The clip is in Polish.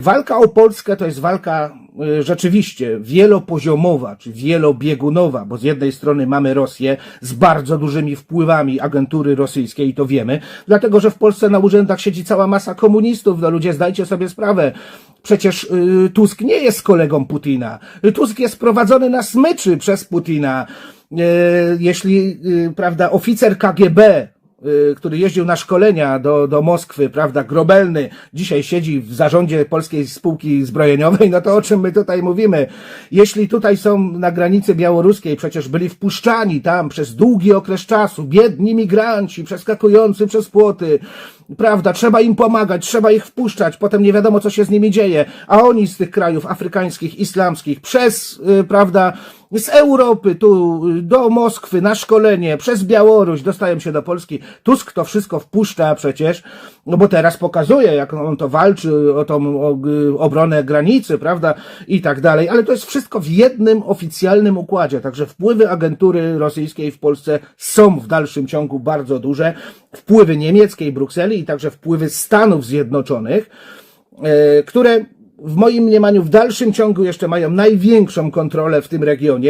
Walka o Polskę to jest walka y, rzeczywiście wielopoziomowa czy wielobiegunowa, bo z jednej strony mamy Rosję z bardzo dużymi wpływami agentury rosyjskiej i to wiemy, dlatego że w Polsce na urzędach siedzi cała masa komunistów. No ludzie, zdajcie sobie sprawę. Przecież y, Tusk nie jest kolegą Putina. Tusk jest prowadzony na smyczy przez Putina. Y, jeśli, y, prawda, oficer KGB który jeździł na szkolenia do, do Moskwy, prawda, Grobelny, dzisiaj siedzi w zarządzie polskiej spółki zbrojeniowej, no to o czym my tutaj mówimy? Jeśli tutaj są na granicy białoruskiej, przecież byli wpuszczani tam przez długi okres czasu, biedni migranci przeskakujący przez płoty, prawda, trzeba im pomagać, trzeba ich wpuszczać, potem nie wiadomo, co się z nimi dzieje, a oni z tych krajów afrykańskich, islamskich, przez, y, prawda, z Europy tu do Moskwy na szkolenie, przez Białoruś dostają się do Polski. Tusk to wszystko wpuszcza przecież, no bo teraz pokazuje, jak on to walczy o tą o, obronę granicy, prawda, i tak dalej, ale to jest wszystko w jednym oficjalnym układzie, także wpływy agentury rosyjskiej w Polsce są w dalszym ciągu bardzo duże, wpływy niemieckiej Brukseli i także wpływy Stanów Zjednoczonych, e, które w moim mniemaniu w dalszym ciągu jeszcze mają największą kontrolę w tym regionie.